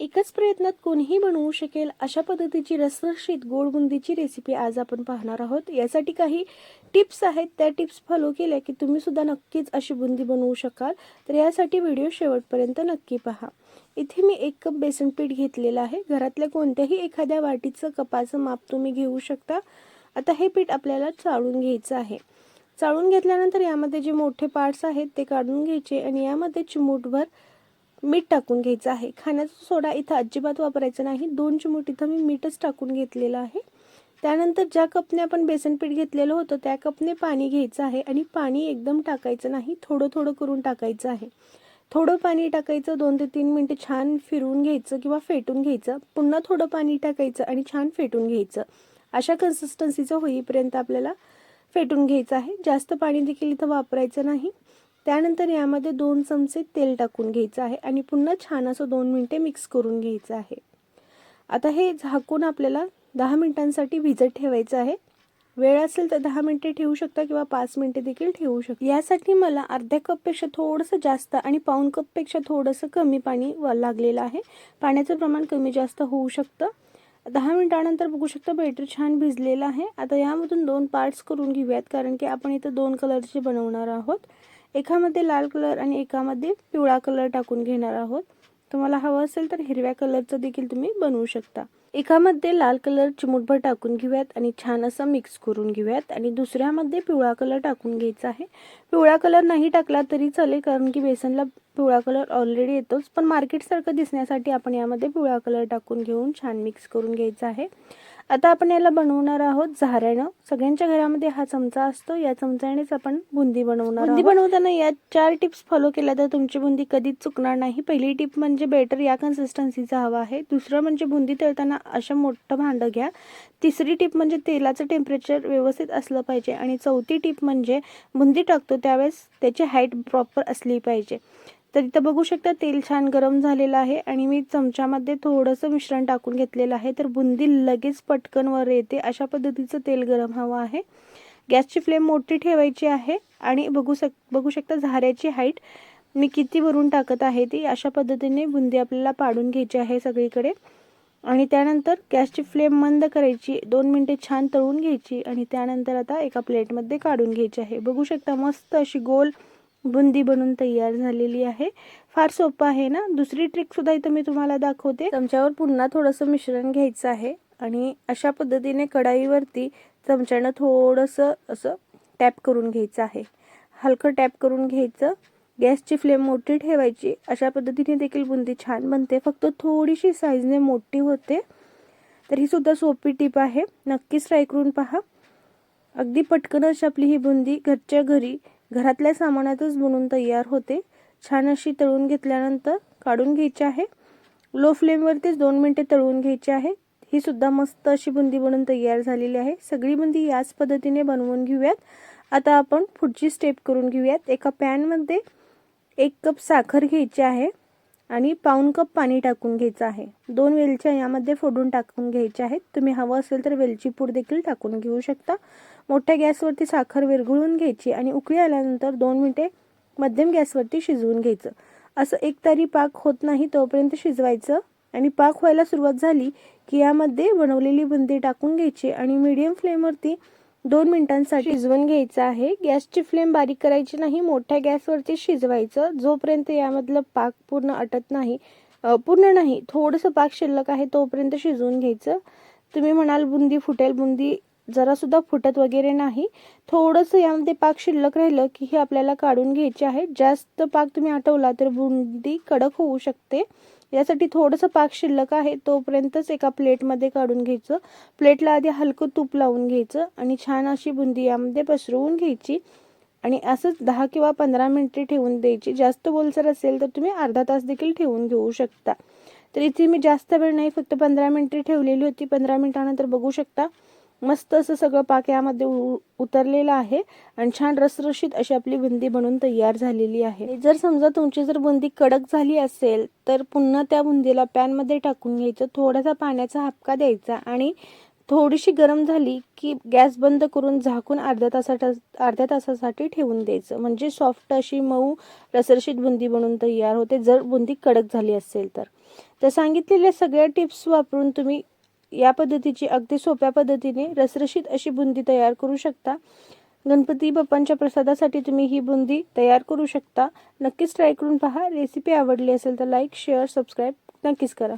एकाच प्रयत्नात कोणीही बनवू शकेल अशा पद्धतीची रसरशीत गोड बुंदीची रेसिपी आज आपण पाहणार आहोत. यासाठी काही टिप्स आहेत. त्या टिप्स फॉलो केल्या की तुम्ही सुद्धा नक्कीच अशी बुंदी बनवू शकाल. तर यासाठी व्हिडिओ शेवटपर्यंत नक्की पहा. इथे मी एक कप बेसन पीठ घेतलेलं आहे. घरातल्या कोणत्याही एखाद्या वाटीचं कपाचं माप तुम्ही घेऊ शकता. आता हे पीठ आपल्याला चाळून घ्यायचं आहे. चाळून घेतल्यानंतर यामध्ये जे मोठे पार्ट्स आहेत ते काढून घ्यायचे आणि यामध्ये चिमूटभर मीठ टाकून घ्यायचं आहे. खाण्याचा सोडा इथं अजिबात वापरायचा नाही. दोन चिमूट इथं मी मीठच टाकून घेतलेलं आहे. त्यानंतर ज्या कपने आपण बेसनपीठ घेतलेलं होतं त्या कपने पाणी घ्यायचं आहे आणि पाणी एकदम टाकायचं नाही. थोडं थोडं करून टाकायचं आहे. थोडं पाणी टाकायचं दोन ते तीन मिनटं छान फिरवून घ्यायचं किंवा फेटून घ्यायचं. पुन्हा थोडं पाणी टाकायचं आणि छान फेटून घ्यायचं. अशा कन्सिस्टन्सीचं होईपर्यंत आपल्याला फेटून घ्यायचं आहे. जास्त पाणी देखील इथं वापरायचं नाही. त्यानंतर यामध्ये दोन चमचे तेल टाकून घ्यायचं आहे आणि पुन्हा छान असं दोन मिनटे मिक्स करून घ्यायचं आहे. आता हे झाकून आपल्याला दहा मिनिटांसाठी भिजत ठेवायचं आहे. वेळ असेल तर दहा मिनटे ठेवू शकता किंवा पाच मिनिटे देखील ठेवू शकता. यासाठी मला अर्ध्या कपपेक्षा थोडंसं जास्त आणि पाऊन कपपेक्षा थोडंसं कमी पाणी व- लागलेलं आहे. पाण्याचं प्रमाण कमी जास्त होऊ शकतं. दहा मिनिटानंतर बघू शकता बेटर छान भिजलेलं आहे. आता यामधून दोन पार्ट्स करून घेऊयात कारण की आपण इथं दोन कलरचे बनवणार आहोत. एकामध्ये लाल कलर आणि एकामध्ये पिवळा कलर टाकून घेणार आहोत. तुम्हाला हवं असेल तर हिरव्या कलरचं देखील तुम्ही बनवू शकता. एकामध्ये लाल कलर चिमूटभर टाकून घेऊयात आणि छान असं मिक्स करून घेऊयात. आणि दुसऱ्यामध्ये पिवळा कलर टाकून घ्यायचा आहे. पिवळा कलर नाही टाकला तरी चालेल कारण की बेसनला पिवळा कलर ऑलरेडी येतोच. पण मार्केटसारखं दिसण्यासाठी आपण यामध्ये पिवळा कलर टाकून घेऊन छान मिक्स करून घ्यायचा आहे. आता आपण याला बनवणार आहोत झाऱ्यानं. सगळ्यांच्या घरामध्ये हा चमचा असतो. या चमच्यानेच आपण बुंदी बनवणार बुंदी बनवताना या चार टिप्स फॉलो केल्या तर तुमची बुंदी कधीच चुकणार नाही. पहिली टिप म्हणजे बेटर या कन्सिस्टन्सीचा हवा आहे. दुसरं म्हणजे बुंदी तळताना असं मोठं भांडं घ्या. तिसरी टिप म्हणजे तेलाचं टेम्परेचर व्यवस्थित असलं पाहिजे. आणि चौथी टिप म्हणजे बुंदी टाकतो त्यावेळेस त्याची हाईट प्रॉपर असली पाहिजे. तर इथं बघू शकता तेल छान गरम झालेलं आहे आणि मी चमच्यामध्ये थोडंसं मिश्रण टाकून घेतलेलं आहे. तर बुंदी लगेच पटकन वर येते. अशा पद्धतीचं तेल गरम हवं आहे. गॅसची फ्लेम मोठी ठेवायची आहे आणि बघू शक बघू शकता झाऱ्याची हाईट मी किती भरून टाकत आहे ती. अशा पद्धतीने बुंदी आपल्याला पाडून घ्यायची आहे सगळीकडे. आणि त्यानंतर गॅसची फ्लेम मंद करायची. दोन मिनटे छान तळून घ्यायची आणि त्यानंतर आता एका प्लेटमध्ये काढून घ्यायची आहे. बघू शकता मस्त अशी गोल बुंदी बनून तयार झालेली आहे. फार सोपं आहे ना? दुसरी ट्रिक सुद्धा इथं मी तुम्हाला दाखवते. चमच्यावर पुन्हा थोडंसं मिश्रण घ्यायचं आहे आणि अशा पद्धतीने कढाईवरती चमच्यानं थोडंसं असं टॅप करून घ्यायचं आहे. हलकं टॅप करून घ्यायचं. गॅसची फ्लेम मोठी ठेवायची. अशा पद्धतीने देखील बुंदी छान बनते. फक्त थोडीशी साईजने मोठी होते. तर ही सुद्धा सोपी टीप आहे. नक्कीच ट्राय करून पहा. अगदी पटकनच आपली ही बुंदी घरच्या घरी घरातल्या सामानातच बनून तयार होते. छान अशी तळून घेतल्यानंतर काढून घ्यायची आहे. लो फ्लेमवरतीच दोन मिनटे तळून घ्यायची आहे. ही सुद्धा मस्त अशी बुंदी बनवून तयार झालेली आहे. सगळी बुंदी याच पद्धतीने बनवून घेऊयात. आता आपण पुढची स्टेप करून घेऊयात. एका पॅनमध्ये एक कप साखर घ्यायची आहे. आणि पाऊन कप पाणी टाकून घ्यायचं आहे. दोन वेलच्या यामध्ये फोडून टाकून घ्यायच्या आहेत. तुम्ही हवं असेल तर वेलची पूड देखील टाकून घेऊ शकता. मोठ्या गॅसवरती साखर विरघळून घ्यायची आणि उकळी आल्यानंतर दोन मिनिटे मध्यम गॅसवरती शिजवून घ्यायचं. असं एक तारी पाक होत नाही तोपर्यंत शिजवायचं आणि पाक व्हायला सुरुवात झाली की यामध्ये बनवलेली बुंदी टाकून घ्यायची आणि मीडियम फ्लेमवरती दोन मिनिटांसाठी शिजवून घ्यायचं आहे. गॅसची फ्लेम बारीक करायची नाही. मोठ्या गॅसवरती शिजवायचं. जोपर्यंत यामधलं पाक पूर्ण आटत नाही पूर्ण नाही थोडंसं पाक शिल्लक आहे तोपर्यंत शिजवून घ्यायचं. तुम्ही म्हणाल बुंदी फुटेल. बुंदी जरासुद्धा फुटत वगैरे नाही. थोडंसं यामध्ये पाक शिल्लक राहिलं की हे आपल्याला काढून घ्यायचे आहे. जास्त पाक तुम्ही आटवला तर बुंदी कडक होऊ शकते. यासाठी थोडंसं पाक शिल्लक आहे तोपर्यंतच एका प्लेटमध्ये काढून घ्यायचं. प्लेटला आधी हलकं तूप लावून घ्यायचं आणि छान अशी बुंदी यामध्ये पसरवून घ्यायची. आणि असंच दहा किंवा पंधरा मिनिटे ठेवून द्यायची. जास्त बोलसर असेल तर तुम्ही अर्धा तास देखील ठेवून घेऊ शकता. तर इथे मी जास्त वेळ नाही फक्त पंधरा मिनिटे ठेवलेली होती. पंधरा मिनिटानंतर बघू शकता. मस्त असं सगळं पाक यामध्ये उ- उतरलेलं आहे. आणि छान रसरशीत अशी आपली बुंदी बनून तयार झालेली आहे. जर समजा तुमची जर बुंदी कडक झाली असेल तर पुन्हा त्या बुंदीला पॅनमध्ये टाकून घ्यायचं. थोडासा पाण्याचा हापका द्यायचा. आणि थोडीशी गरम झाली की गॅस बंद करून झाकून अर्ध्या तासाटा अर्ध्या तासासाठी ठेवून द्यायचं. म्हणजे सॉफ्ट अशी मऊ रसरशीत बुंदी बनवून तयार होते जर बुंदी कडक झाली असेल तर. तर सांगितलेल्या सगळ्या टिप्स वापरून तुम्ही या पद्धतीची अगदी सोप्या पद्धतीने रसरशीत अशी बुंदी तयार करू शकता. गणपती बाप्पांच्या प्रसादासाठी तुम्ही ही बुंदी तयार करू शकता. नक्कीच ट्राय करून पहा. रेसिपी आवडली असेल तर लाईक शेअर सबस्क्राईब नक्कीच करा.